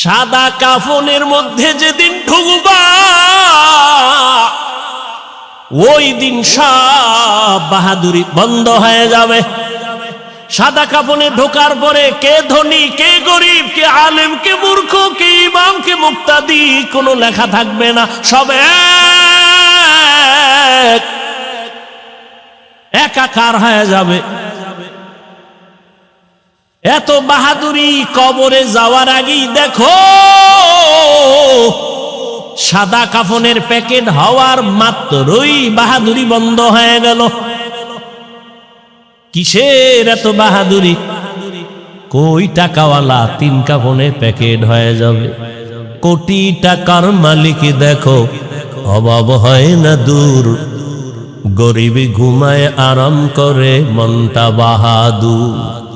সাদা কাফনের মধ্যে যেদিন ঢুকবা, ওই দিন সব বাহাদুরি বন্ধ হয়ে যাবে। সাদা কাপনে ঢোকার পরে কে ধনী, কে গরিব, কে আলেম, কে মূর্খ, কে ইমাম, কে মুক্তাদি, কোনো লেখা থাকবে না। সব এক। একাকার হয়ে যাবে। এত বাহাদুরি কবরে যাওয়ার আগেই দেখো, সাদা কাফনের প্যাকেট হওয়ার মাত্রই বাহাদুরি বন্ধ হয়ে গেল। কিসের এত বাহাদুরি? কই টাকাওয়ালা তিন কাফনের প্যাকেট হয়ে যাবে? কোটি টাকার মালিক দেখো, অভাব হয় না দূর। গরিবী ঘুমায় আরাম করে মনটা বাহাদুর।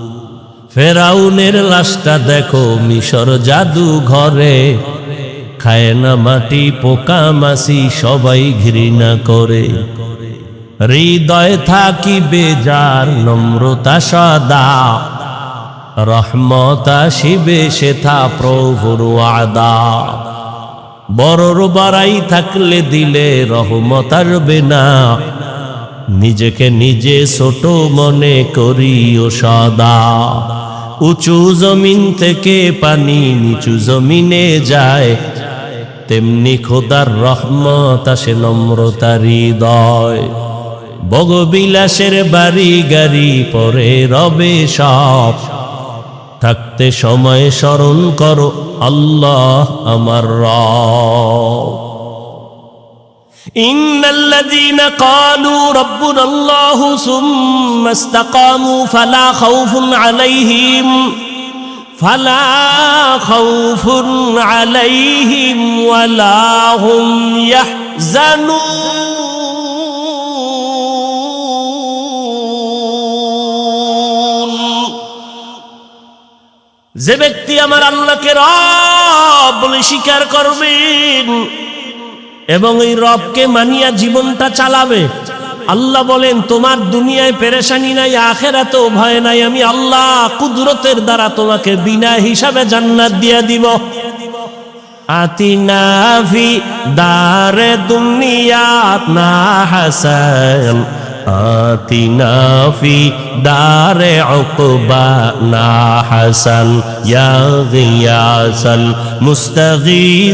ফেরাউনের লাশটা দেখো, মিশর জাদু ঘরে। খায় না মাটি, পোকা মাসি সবাই ঘৃণা করে। হৃদয় থাকি বেজার নম্রতা সদা। রহমতা শিবে সেথা প্রভুর আদা বড়র বাড়াই থাকলে দিলে রহমত রহমতার বেনা নিজেকে নিজে ছোট মনে করিও সদা। উঁচু জমিন থেকে পানি নিচু জমিনে যায়। তেমনি খোদার রহমত আসে নম্রতার হৃদয়। বগবিলাসের বাড়ি গাড়ি পরে রবে সব। থাকতে সময় স্মরণ করো, আল্লাহ আমার রব। إن الذين قالوا ربنا الله ثم استقاموا فلا خوف عليهم فلا خوف عليهم ولا هم يحزنون যে ব্যক্তি আমার আল্লাহকে রব বলে স্বীকার করবেন এবং এই রবকে মানিয়া জীবনটা চালাবে। আল্লাহ বলেন, তোমার দুনিয়ায় পেরেশানি নাই, আখেরাতেও ভয় নাই। আমি আল্লাহ কুদরতের দ্বারা তোমাকে বিনা হিসাবে জান্নাত দিয়া দিব। আতিনা ফি দারে দুনিয়া না হাসান। آتنا في دار عقبانا حسن يا غياث المستغيثين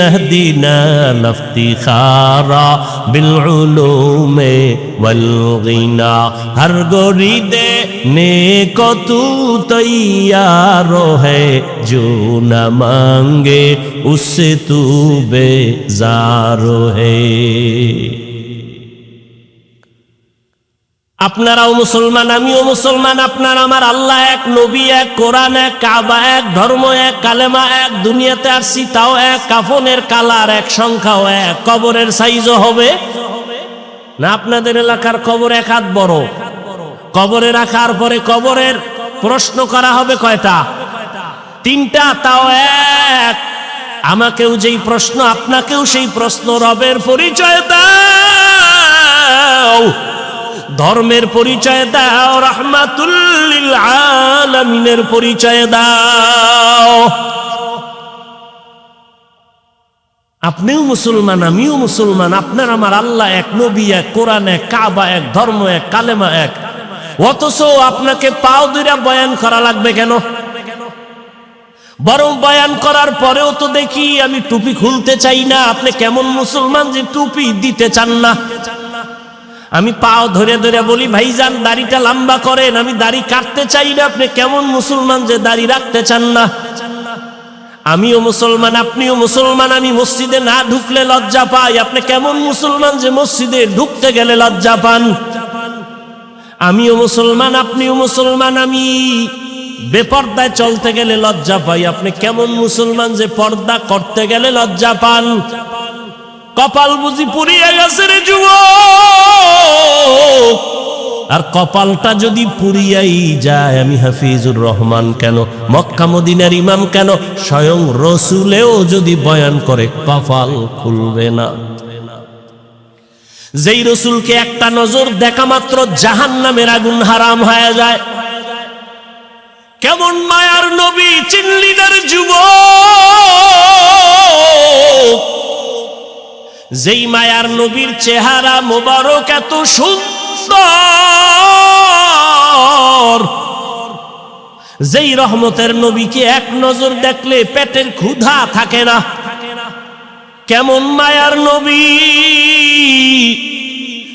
اهدنا لافتخارا بالعلوم والغنى ہر گوری دے نیکو تو تیار ہے جو نہ مانگے اس سے تو بے زارو ہے আপনারাও মুসলমান, আমিও মুসলমান, আপনার আমার আল্লাহ এক, নবী এক, কোরআন এক, কাবা এক, ধর্ম এক, কালেমা এক, দুনিয়াতে আসছি তাও এক, কাফনের কালার এক, সংখ্যাও এক, কবরের সাইজও হবে। না, আপনাদের এলাকার কবর এক হাত বড়। কবরে রাখার পরে কবরের প্রশ্ন করা হবে কয়টা? তিনটা, তাও এক। আমাকেও যেই প্রশ্ন, আপনাকেও সেই প্রশ্ন, রবের পরিচয় দাও। ধর্মের পরিচয় দাও, রহমাতুল্লিল আলামিনের পরিচয় দাও। আপনিও মুসলমান, আমিও মুসলমান, আপনার আমার আল্লাহ এক, নবী এক, কোরআন এক, কাবা এক, ধর্ম এক, কালেমা এক। অথচ আপনাকে পাও দুইরা বয়ান করা লাগবে কেন? বরং বয়ান করার পরেও তো দেখি আমি টুপি খুলতে চাই না। আপনি কেমন মুসলমান যে টুপি দিতে চান না? আমি পাও ধরে ধরে বলি, ভাইজান, দাড়িটা লম্বা করেন, আমি দাড়ি কাটতে চাই না। আপনি কেমন মুসলমান যে দাড়ি রাখতে চান না? আমিও মুসলমান, আপনিও মুসলমান, আমি মসজিদে না ঢুকলে লজ্জা পাই। আপনি কেমন মুসলমান যে মসজিদে ঢুকতে গেলে লজ্জা পান? আমিও মুসলমান, আপনিও মুসলমান, আমি বেপর্দায় চলতে গেলে লজ্জা পাই। আপনি কেমন মুসলমান যে পর্দা করতে গেলে লজ্জা পান? কপাল বুঝি পুড়িয়ে গেছে রে যুব আর কপালটা যদি পুরিয়াই যায়, আমি হাফিজুর রহমান কেন? মক্কা মদিনার ইমাম কেন? স্বয়ং রসুলেও যদি বয়ান করে, কপাল খুলবে না। যেই রসুলকে একটা নজর দেখা মাত্র জাহান নামের আগুন হারাম হয়ে যায়। কেমন মায়ার নবী, চিনলিদার যুবক। যেই মায়ার নবীর চেহারা মোবারক এত সুন্দর। যেই রহমতের নবীকে এক নজর দেখলে পেটের ক্ষুধা থাকে না। কেমন মায়ার নবী।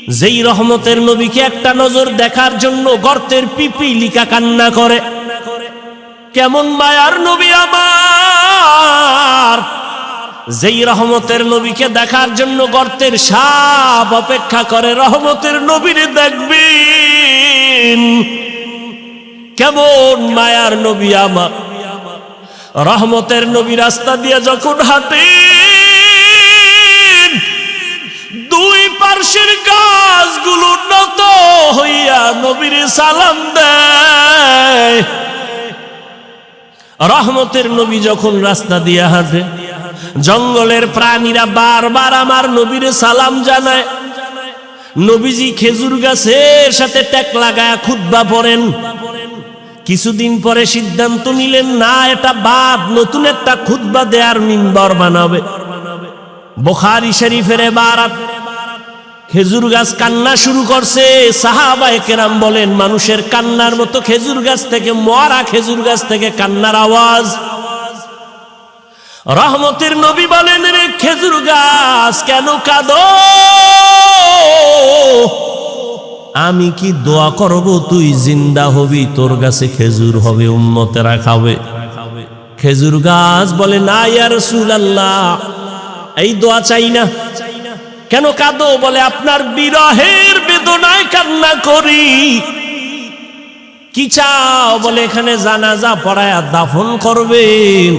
যেই রহমতের নবীকে একটা নজর দেখার জন্য গর্তের পিপিলিকা কান্না করে। কেমন মায়ার নবী আমার। যেই রহমতের নবীকে দেখার জন্য গর্তের সাপ অপেক্ষা করে, রহমতের নবীরে দেখবেন। কেমন মায়ার নবী আমার। রহমতের নবী রাস্তা দিয়ে যখন হাঁটে দুই পার্শ্বের গাছগুলো নত হইয়া নবীর সালাম দেয়। রহমতের নবী যখন রাস্তা দিয়ে হাঁটে জঙ্গলের প্রাণীরা বারবার আমার নবীর সালাম জানায়। নবীজি খেজুর গাছের সাথে ট্যাক লাগায় খুদ্া পড়েন। কিছুদিন পরে সিদ্ধান্ত নিলেন, না, এটা বাদ, নতুন একটা খুদ্া দেয়ার মিম্বর বানাবে। বোখারি শরীফের বারাত খেজুর গাছ কান্না শুরু করছে। সাহাবায়ে কেরাম বলেন, মানুষের কান্নার মতো খেজুর গাছ থেকে, মরা খেজুর গাছ থেকে কান্নার আওয়াজ রহমতের নবী বলেন, রে খেজুর গাছ, কেন কাঁদো? আমি কি দোয়া করব, তুই জিন্দা হবি, তোর কাছে খেজুর হবে, উম্মতেরা খাবে। খেজুর গাছ বলে, না ইয়ার আল্লাহ এই দোয়া চাই না। কেন কাঁদো? বলে, আপনার বিরহের বেদনায় কান্না করি। কি চাও? বলে, এখানে জানাজা পড়ায় দাফন করবেন।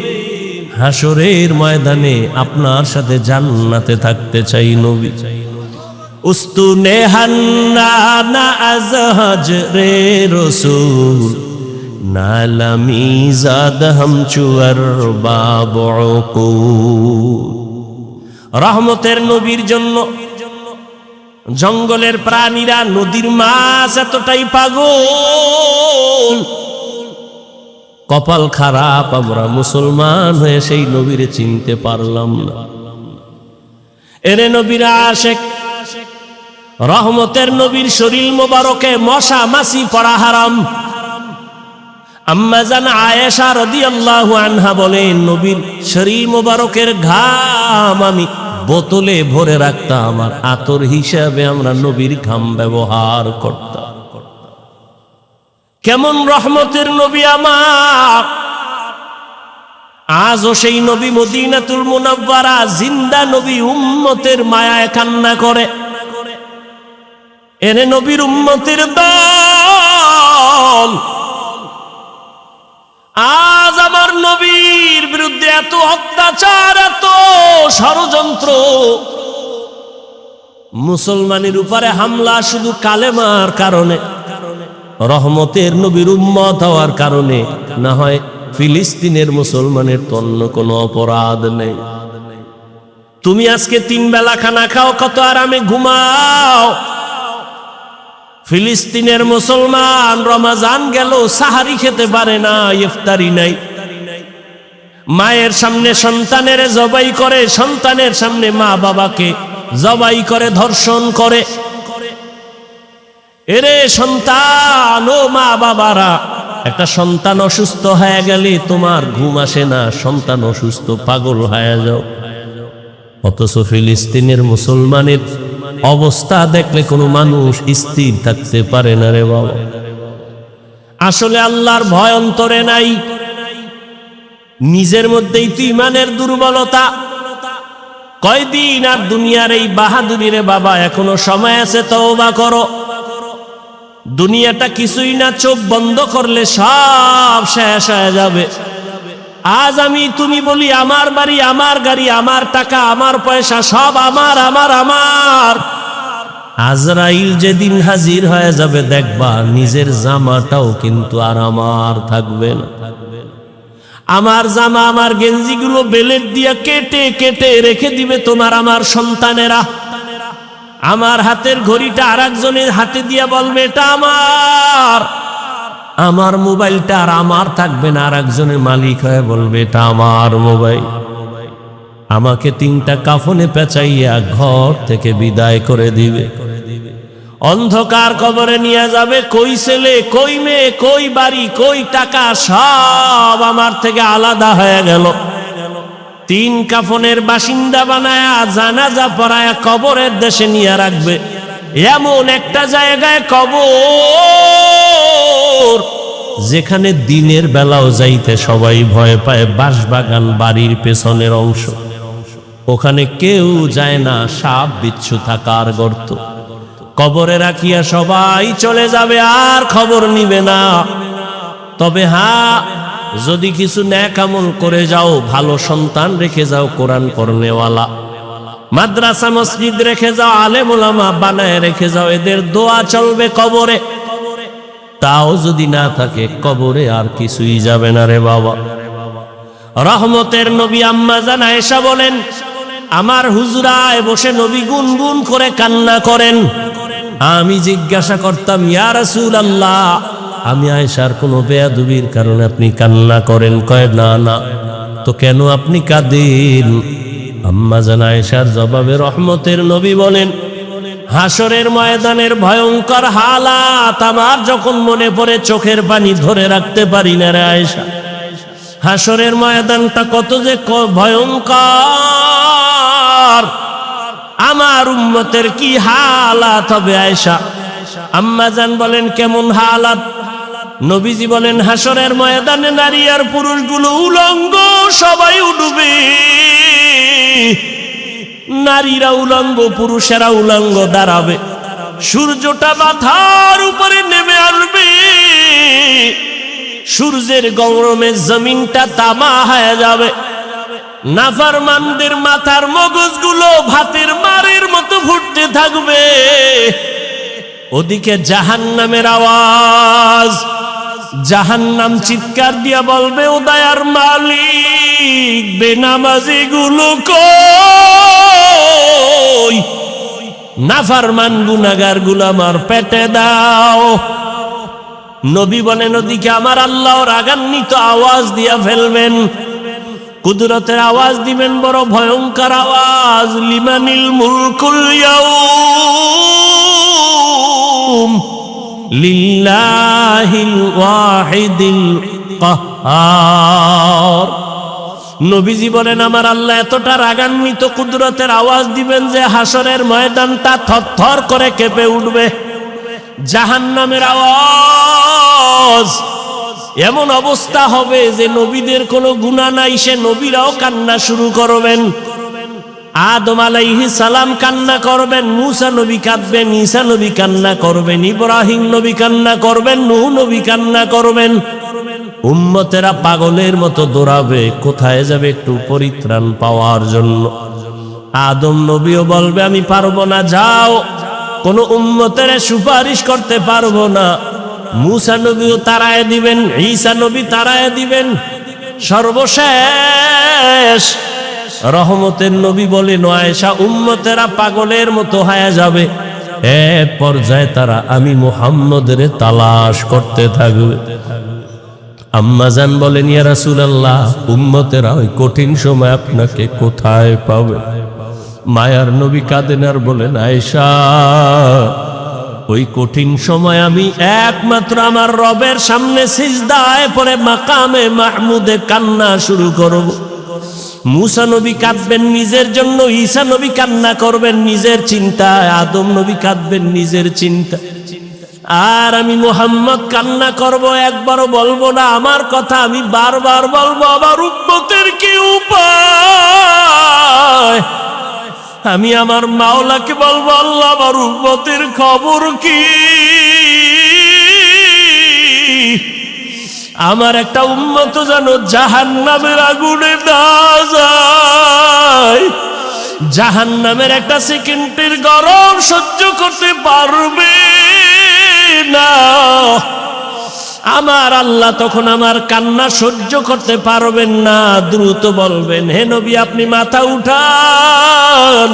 হাসরের ময়দানে আপনার সাথে জান্নাতে থাকতে চাই নবী। উস্তুনে হান্না রসুল নালামি জাদ হাম চুয়ার বাবকু রহমতের নবীর জন্য জঙ্গলের প্রাণীরা নদীর মাছ এতটাই পাগল কপাল খারাপ, আমরা মুসলমান হয়ে সেই নবীরে চিনতে পারলাম না। এরে নবীরা আশেক, রহমতের নবীর শরীর মোবারকে মশা মাসি পড়া হারাম। আম্মাজান আয়েশা রাদিয়াল্লাহু আনহা বলেন নবীর শরীর মোবারকের ঘাম আমি বোতলে ভরে রাখতাম, আর আতর হিসাবে আমরা নবীর ঘাম ব্যবহার করতাম। কেমন রহমতের নবী আমার। আজও সেই নবী মদিনাতুল মুনাব্বারা জিন্দা নবী উম্মতের মায়ায় কান্না করে। এনে নবীর উম্মতের দল। আজ আমার নবীর বিরুদ্ধে এত অত্যাচার, এত ষড়যন্ত্র। মুসলমানের উপরে হামলা শুধু কালেমার কারণে। রহমতের নবীর উম্মত হওয়ার কারণে না হয় ফিলিস্তিনের মুসলমানের তন্ন কোনো অপরাধ নেই। তুমি আজকে তিন বেলা খানা খাও, কত আরামে ঘুমাও। ফিলিস্তিনের মুসলমান রমাজান গেল, সাহারি খেতে পারে না, ইফতারি নাই। মায়ের সামনে সন্তানের জবাই করে, সন্তানের সামনে মা বাবাকে জবাই করে, ধর্ষণ করে। এরে সন্তান, ও মা বাবারা, একটা সন্তান অসুস্থ হয়ে গেলে তোমার ঘুম আসে না, সন্তান অসুস্থ, পাগল হয়ে যাও। অথচ ফিলিস্তিনের মুসলমানের অবস্থা দেখলে কোনো মানুষ স্থির থাকতে পারে না রে বাবা। আসলে আল্লাহর ভয় অন্তরে নাই। নিজের মধ্যেই তো ইমানের দুর্বলতা। কয়দিন আর দুনিয়ার এই বাহাদুরি রে বাবা, এখনও সময় আছে তওবা করো। দুনিয়াটা কিছুই না, চোখ বন্ধ করলে সব শেষ হয়ে যাবে। আজ আমি তুমি বলি, আমার বাড়ি, আমার গাড়ি, আমার টাকা, আমার পয়সা, সব আমার আমার আমার। আজরাইল যেদিন হাজির হয়ে যাবে, দেখবা নিজের জামাটাও কিন্তু আর আমার থাকবে না। আমার জামা, আমার গেঞ্জিগুলো বেলেট দিয়ে কেটে কেটে রেখে দিবে তোমার, আমার সন্তানেরা। আমার হাতের ঘড়িটা আর একজনের হাতে দিয়ে বলবে, এটা আমার। আমার মোবাইলটা আর আমার থাকবে না আর একজনের মালিক হয়ে বলবে, এটা আমার মোবাইল। আমাকে তিনটা কাফনে পেঁচাইয়া ঘর থেকে বিদায় করে দিবে। অন্ধকার কবরে নিয়ে যাবে, কই ছেলে, কই মেয়ে, কই বাড়ি, কই টাকা, সব আমার থেকে আলাদা হয়ে গেল। তিন কাফনের বাসিন্দা বানায়া জানাজা পড়ায়া কবরের দেশে নিয়ে রাখবে। এমন একটা জায়গায় কবর, যেখানে দিনের বেলাও যাইতে সবাই ভয় পায় বাঁশবাগান বাড়ির পেছনের অংশ। ওখানে কেউ যায় না, সাপ বিচ্ছু থাকার গর্ত। কবরে রাখিয়া সবাই চলে যাবে, আর খবর নিবে না। তবে হ্যাঁ যদি কিছু ন্যাক আমল করে যাও, ভালো সন্তান রেখে যাও কোরআন পড়নেওয়ালা। মাদ্রাসা, মসজিদ রেখে যাও, আলেমুলামা বানায় রেখে যাও, এদের দোয়া চলবে কবরে। তাও যদি না থাকে, কবরে আর কিছুই যাবে না রে বাবা। রহমতের নবী আম্মা জান আয়েশা বলেন, আমার হুজরায় বসে নবী গুনগুন করে কান্না করেন। আমি জিজ্ঞাসা করতাম, ইয়া রাসূল আল্লাহ আমি আয়েশার কোনো বেয়াদুবির কারণে আপনি কান্না করেন, কয়, না না। তো কেন আপনি কাঁদেন? আম্মা জান আয়েশার জবাবে রহমতের নবী বলেন, হাসরের ময়দানের ভয়ঙ্কর হালাত আমার যখন মনে পড়ে চোখের পানি ধরে রাখতে পারি না রে আয়েশা। হাসরের ময়দানটা কত যে ভয়ঙ্কর। আমার উম্মতের কি হালাত হবে আয়েশা? আম্মা জান বলেন, কেমন হালাত? নবীজি বলেন, হাসরের ময়দানে নারী আর পুরুষগুলো উলঙ্গ, সবাই উঠবে নারীরা উলঙ্গ, পুরুষেরা উলঙ্গ দাঁড়াবে। সূর্যটা মাথার উপরে নেমে আসবে। সূর্যের গরমে জমিনটা তামা হয়ে যাবে। নাফারমানদের মাথার মগজগুলো ভাতের মারের মতো ফুটতে থাকবে। ওদিকে জাহান্নামের আওয়াজ। জাহান্নাম চিৎকার দিয়া বলবে ও দয়ার মালিক, বেনামাজি গুলো কই? নাফারমান গুনাগারগুলো আমার পেটে দাও। নবী বলেন নদীকে আমার আল্লাহ রাগান্বিত আওয়াজ দিয়া ফেলবেন। কুদরতের আওয়াজ দিবেন, বড় ভয়ঙ্কর আওয়াজ। লিমানিল মুলকুল ইয়াউম। লিল্লাহিল ওয়াহিদিল কাহ্হার নবীজি বলেন, আমার আল্লাহ এতটা রাগান্বিত কুদরতের আওয়াজ দিবেন যে হাসরের ময়দানটা থরথর করে কেঁপে উঠবে। জাহান্নামের আওয়াজ এমন অবস্থা হবে যে নবীদের কোনো গুণা নাই, সে নবীরাও কান্না শুরু করবেন। আদম আলাইহি সালাম কান্না করবেন, মুসা নবী কাঁদবেন, ঈসা নবী কান্না করবেন, ইব্রাহিম নবী কান্না করবেন, নূহ নবী কান্না করবেন। উম্মতেরা পাগলের মতো দৌড়াবে, কোথায় যাবে একটু পরিত্রাণ পাওয়ার জন্য। আদম নবীও বলবে, আমি পারব না, যাও। কোন উম্মতের সুপারিশ করতে পারব না। মুসা নবীও তারায় দিবেন, ঈসা নবী তারায় দিবেন। সর্বশেষ রহমতের নবী বলে নয়সা উম্মতেরা পাগলের মতো হায়া যাবে। এক পর্যায়ে তারা আমি মুহাম্মদের তালাশ করতে থাকবে। আম্মাজান বলেন, ইয়া রাসূলুল্লাহ, উম্মতেরা ওই কঠিন সময় আপনাকে কোথায় পাবে? মায়ার নবী কাঁদেন আর বলেন, আয়েশা, ওই কঠিন সময় আমি একমাত্র আমার রবের সামনে সিজদায় পরে মাকামে মাহমুদে কান্না শুরু করব। মুসা নবী কাঁদবেন নিজের জন্য, ঈসা নবী কান্না করবেন নিজের চিন্তায়, আদম নবী কাঁদবেন নিজের চিন্তা আর আমি মোহাম্মদ কান্না করব, একবারও বলব না, আমার কথা আমি বারবার বলব, আমার উম্মতের কি উপায়? আমি আমার মাওলাকে বলব, আল্লাহ, আমার উম্মতের খবর কি? আমার একটা উন্মত যেন জাহান নামের আগুনে জাহান নামের একটা সেকেন্ডের গরম সহ্য করতে পারবে না। আমার আল্লাহ তখন আমার কান্না সহ্য করতে পারবেন না, দ্রুত বলবেন, হে নবী, আপনি মাথা উঠান।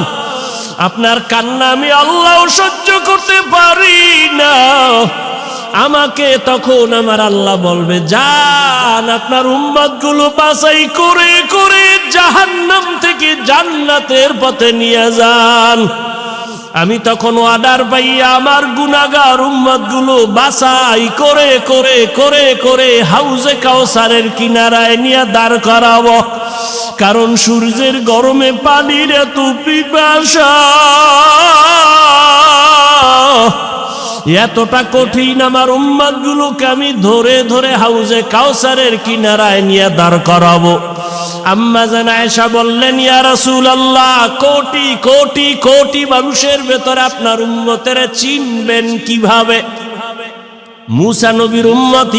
আপনার কান্না আমি আল্লাহ সহ্য করতে পারি না। আমাকে তখন আমার আল্লাহ বলবে যান আপনার উম্মতগুলো বাছাই করে করে জাহান্নাম থেকে জান্নাতের পথে নিয়ে যান। আমি তখন অর্ডার পাইয়া আমার গুনাগার উম্মতগুলো বাসাই করে করে করে করে হাউজে কাউসারের কিনারায় নিয়ে দাঁড় করাবো। কারণ সূর্যের গরমে পানির এত পিপাসা। এতটা কঠিন আমার উম্মাদ গুলোকে আমি ধরে ধরে হাউজে কাউসারের কিনারায় নিয়ে দাঁড় করাবো। আয়েশা বললেন, ইয়া কোটি কোটি কোটি মানুষের ভেতরে আপনার উম্মতের চিনবেন উম্মত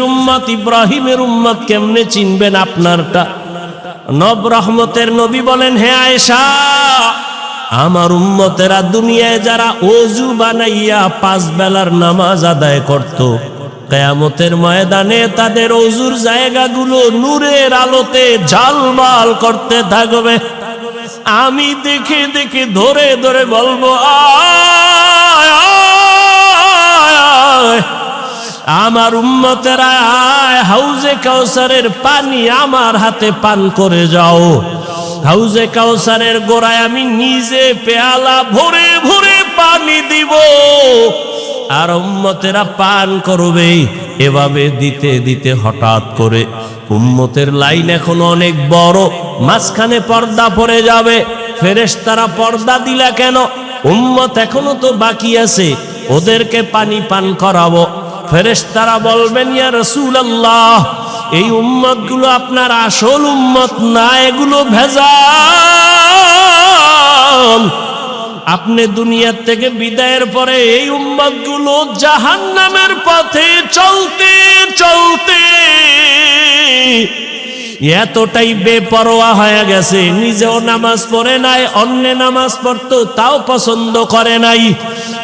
উম্মত, ইব্রাহিমের উম্মত কেমনে চিনবেন আপনারটা? নব রহমতের নবী বলেন, হে আয়েশা আমার উম্মতেরা দুনিয়ায় যারা অজু বানাইয়া পাঁচ বেলার নামাজ আদায় করত, কেয়ামতের ময়দানে তাদের অজুর জায়গাগুলো নূরের আলোতে ঝালমাল করতে থাকবে আমি দেখে দেখে ধরে ধরে বলব। আমার উম্মতেরা হাউজে কাউসারের পানি আমার হাতে পান করে যাও হাউজে কাউসারের গোড়ায় আমি নিজে পেয়ালা ভরে ভরে পানি দিব। আর উম্মতেরা পান করবে, এভাবে দিতে দিতে হঠাৎ করে উম্মতের লাইন এখন অনেক বড়। মাঝখানে পর্দা পড়ে যাবে, ফেরেশতারা পর্দা দিলা কেন? উম্মত এখনও তো বাকি আছে, ওদেরকে পানি পান করাবো। ফেরেশতারা বলবেন, ইয়া রাসূলুল্লাহ এই উম্মতগুলো আপনার আসল উম্মত না, এগুলো ভেজাল। আপনি দুনিয়ার থেকে বিদায়ের পরে এই উম্মতগুলো জাহান নামের পথে চলতে চলতে এতটাই বেপরোয়া হয়ে গেছে। নিজেও নামাজ পড়ে নাই, অন্য নামাজ পড়তো, তাও পছন্দ করে নাই।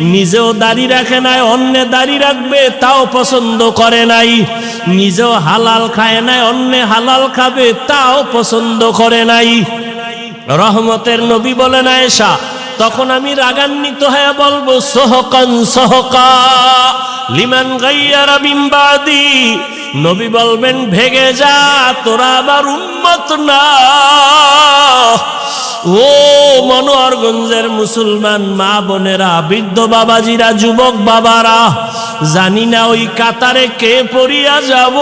নিজেও দাড়ি রাখে নাই, অন্য দাড়ি রাখবে, তাও পছন্দ করে নাই। নিজেও হালাল খায় নাই, অন্য হালাল খাবে, তাও পছন্দ করে নাই। রহমতের নবী বলে বলেন আয়েশা তখন আমি রাগান্বিত হয়ে বলব, সহকান, সহকা, লিমান গাইয়ারা বিম্বাদি নবী বলবেন, ভেগে যা, তোরা আবার উন্মত না। ও মনোয়ারগঞ্জের মুসলমান মা বোনেরা, বৃদ্ধ বাবাজিরা, যুবক বাবারা, জানি না ওই কাতারে কে পড়িয়া যাব।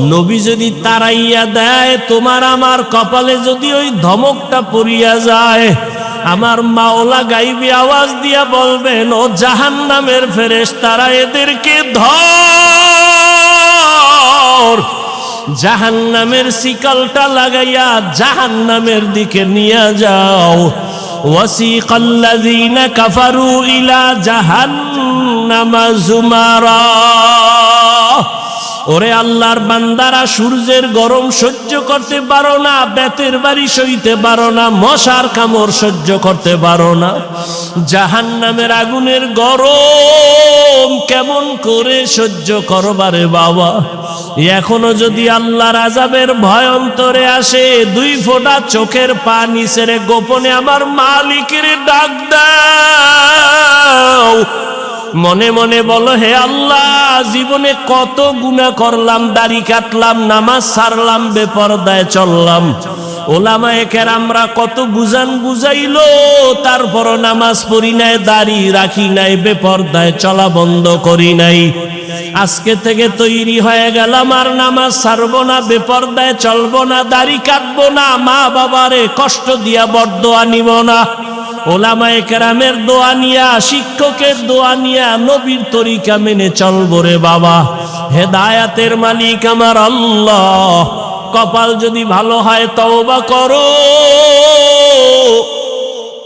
নবী যদি তারাইয়া দেয়, তোমার আমার কপালে যদি ওই ধমকটা পড়িয়া যায় আমার মাওলা গাইবি আওয়াজ দিয়া বলবেন ও জাহান নামের ফেরেশ তারা এদেরকে ধর জাহান নামের শিকলটা লাগাইয়া জাহান নামের দিকে নিয়ে যাও وسيق الذين كفروا إلى جهنم زمرا ওরে আল্লাহর বান্দারা, সূর্যের গরম সহ্য করতে পারো না, বেতের বাড়ি সইতে পারো না, মশার কামড় সহ্য করতে পারো না। জাহান নামের আগুনের গরম কেমন করে সহ্য করবারে বাবা? এখনও যদি আল্লাহর আজাবের ভয়ন্তরে আসে, দুই ফোঁটা চোখের পা নিচেরে গোপনে আমার মালিকের ডাক দাও। মনে মনে বলো, হে আল্লাহ, জীবনে কত গুণা করলাম, দাড়ি কাটলাম, নামাজ সারলাম, বেপরদায় চললাম। ওলামায়ে কেরামরা কত বুঝান বুঝাইলো তারপর নামাজ পড়ি নাই, দাড়ি রাখি নাই, বেপরদায় চলা বন্ধ করি নাই। আজকে থেকে তৈরি হয়ে গেলাম, আর নামাজ ছাড়বো না, বেপরদায় চলবো না, দাড়ি কাটবো না, মা বাবারে কষ্ট দিয়া বরদোয়া নিব না। ওলামায়ে কেরামের দোয়া নিয়া, শিক্ষকের দোয়া নিয়া, নবীর তরিকা মেনে চলবো রে বাবা। হেদায়াতের মালিক আমার আল্লাহ। কপাল যদি ভালো হয়, তওবা করো।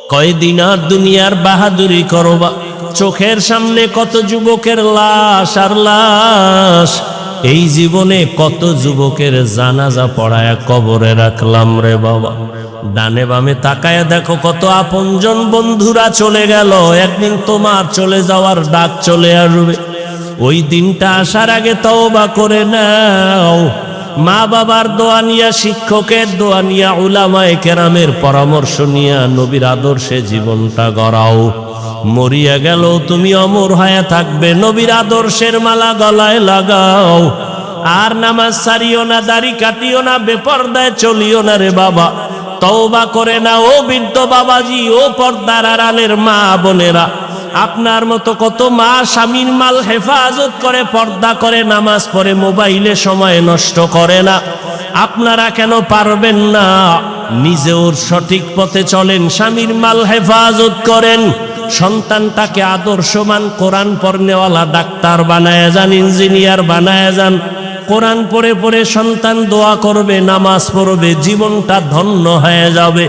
কয়দিন আর দুনিয়ার বাহাদুরি করো বা চোখের সামনে কত যুবকের লাশ আর লাশ। এই জীবনে কত যুবকের জানাজা পড়ায় কবরে রাখলাম রে বাবা। ডানে বামে তাকায় দেখো কত আপনজন বন্ধুরা চলে গেল। একদিন তোমার চলে যাওয়ার ডাক চলে আসবে। ওই দিনটা আসার আগে তওবা করে নাও। মা বাবার দোয়া নিয়া, শিক্ষকের দোয়া নিয়া, উলামায়ে কেরামের পরামর্শ নিয়া নবীর আদর্শে জীবনটা গড়াও। মরিয়া গেল, তুমি অমর হয়ে থাকবে। নবীর আদর্শের মালা গলায় লাগাও। আর নামাজ সারিও না, দাড়ি কাটিও না, বেপর্দায় চলিও না রে বাবা। তওবা করে না ও বৃদ্ধ বাবাজি, ও পর্দার আড়ালের মা বোনেরা। আপনার মতো কত মা স্বামীর মাল হেফাজত করে, পর্দা করে, নামাজ পড়ে, মোবাইলে সময় নষ্ট করে না। আপনারা কেন পারবেন না? নিজেও সঠিক পথে চলেন, স্বামীর মাল হেফাজত করেন। সন্তানটাকে আদর্শমান কোরআন পড়নেওয়ালা ডাক্তার বানায় যান, ইঞ্জিনিয়ার বানায় যান। কোরআন পড়ে পড়ে সন্তান দোয়া করবে, নামাজ পড়বে, জীবনটা ধন্য হয়ে যাবে।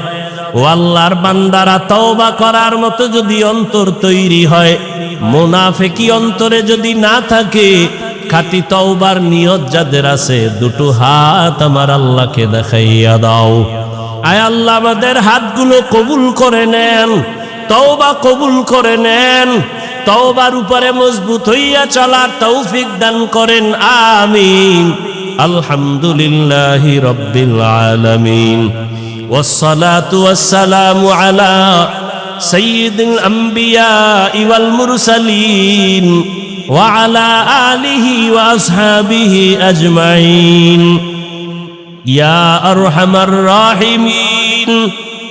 ও আল্লাহর বান্দারা তওবা করার মতো যদি অন্তর তৈরি হয়, মোনাফেকি অন্তরে যদি না থাকে, খাটি তওবার নিয়ত যাদের আছে, দুটো হাত আমার আল্লাহকে দেখাইয়া দাও। আয় আল্লাহ আমাদের হাতগুলো কবুল করে নেন। তওবা কবুল করে নেন তওবার উপরে মজবুত হইয়া চলার তৌফিক দান করেন আমিন আলহামদুলিল্লাহি রব্বিল আলামিন والصلاة والسلام على سيد الأنبياء والمرسلين وعلى آله وأصحابه أجمعين يا أرحم الراحمين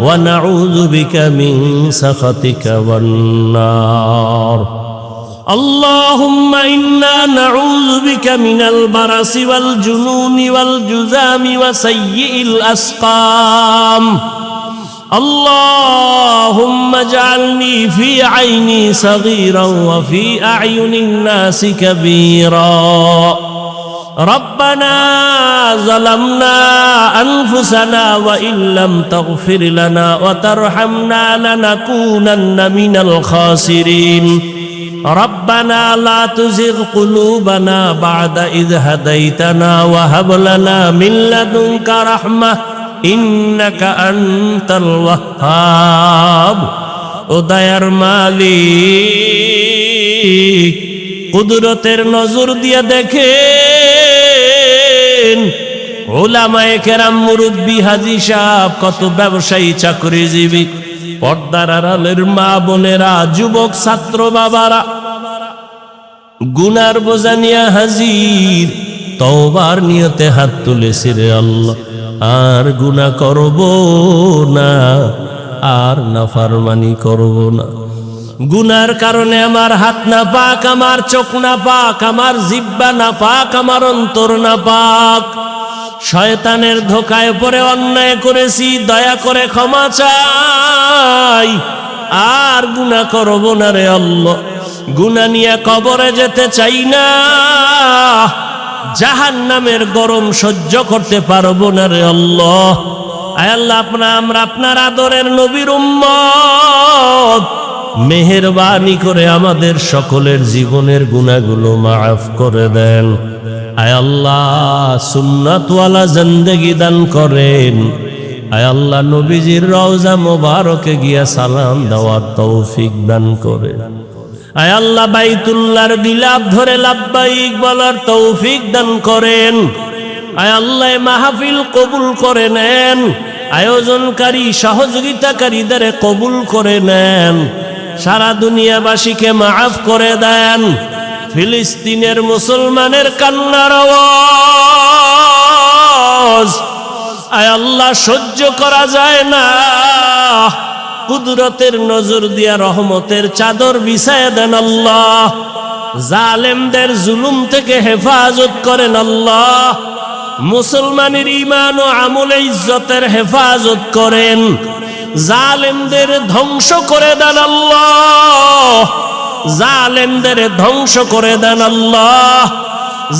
ونعوذ بك من سخطك والنار. اللهم إنا نعوذ بك من البرص والجنون والجزام وسيء الأسقام. اللهم اجعلني في عيني صغيرا وفي أعين الناس كبيرا. ربنا ظلمنا أنفسنا وإن لم تغفر لنا وترحمنا لنكونن من الخاسرين ربنا لا تزغ قلوبنا بعد إذ هديتنا وهب لنا من لدنك رحمة إنك أنت الوهاب উদয়ার মালিক কুদরতের নজর দিয়ে দেখেন ওলামায়ে কেরাম মুরব্বী হাজি সাহ কত ব্যবসায়ী চাকরিজীবী। পর্দার আড়ালের মা বোনেরা, যুবক ছাত্র বাবারা। গুনার বোঝা নিয়ে হাজির, তওবার নিয়তে হাত তুলেছি রে আল্লাহ। আর গুনাহ করব না, আর নাফারমানি করব না। গুনার কারণে আমার হাত না পাক, আমার চোখ না পাক, আমার জিব্বা না পাক, আমার অন্তর না পাক। শয়তানের ধোকায় পরে অন্যায় করেছি, দয়া করে ক্ষমা চাই। আর গুনাহ করব না রে আল্লাহ। গুনাহ নিয়ে কবরে যেতে চাই না। জাহান নামের গরম সহ্য করতে পারব না রে আল্লাহ। আল্লাহ আপনা আমরা আপনার আদরের নবীর উম্মত। মেহেরবানি করে আমাদের সকলের জীবনের গুণাগুলো মাফ করে দেন। আয় আল্লাহ, সুন্নাতওয়ালা জিন্দেগি দান করেন। আয় আল্লাহ, নবীজির রওজা মোবারকে গিয়া সালাম দেওয়ার তৌফিক দান করেন। আয় আল্লাহ, বাইতুল্লাহর বিলাপ ধরে লাভবাইক বলার তৌফিক দান করেন। আয় আল্লাহ মাহফিল কবুল করে নেন। আয়োজনকারী, সহযোগিতাকারীদের কবুল করে নেন। সারা দুনিয়াবাসীকে মাফ করে দেন। ফিলিস্তিনের মুসলমানের কান্নার আয় আল্লাহ, সহ্য করা যায় না। কুদরতের নজর দিয়া রহমতের চাদর বিছায় দেন আল্লাহ। জালেমদের জুলুম থেকে হেফাজত করেন আল্লাহ। মুসলমানের ইমান ও আমল ইজ্জতের হেফাজত করেন। জালেমদের ধ্বংস করে দেন জালেমদের ধ্বংস করে দেন আল্লাহ।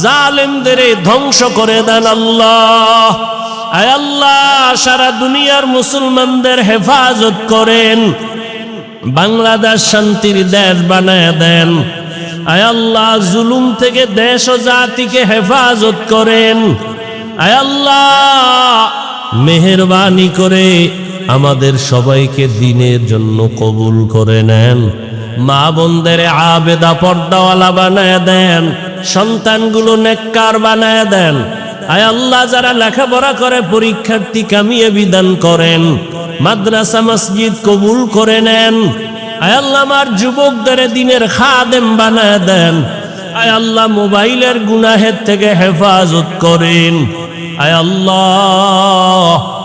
জালেমদের ধ্বংস করে দেন আল্লাহ। আল্লাহ, সারা দুনিয়ার মুসলমানদের হেফাজত করেন। বাংলাদেশ শান্তির দেশ বানায় দেন। আল্লাহ, জুলুম থেকে দেশ ও জাতিকে হেফাজত করেন। আল্লাহ মেহরবানি করে আমাদের সবাইকে দিনের জন্য কবুল করে নেন। মা বোনদের আবেদা পর্দাওয়ালা বানায় দেন। সন্তানগুলো নেককার বানায় দেন। আয় আল্লাহ, যারা লেখাপড়া করে, পরীক্ষার্থী কামিয়ে বিধান করেন। মাদ্রাসা, মসজিদ কবুল করে নেন। আয় আল্লাহ, আমার যুবকদের দিনের খাদেম বানায় দেন। আয় আল্লাহ, মোবাইলের গুনাহের থেকে হেফাজত করেন। আয় আল্লাহ।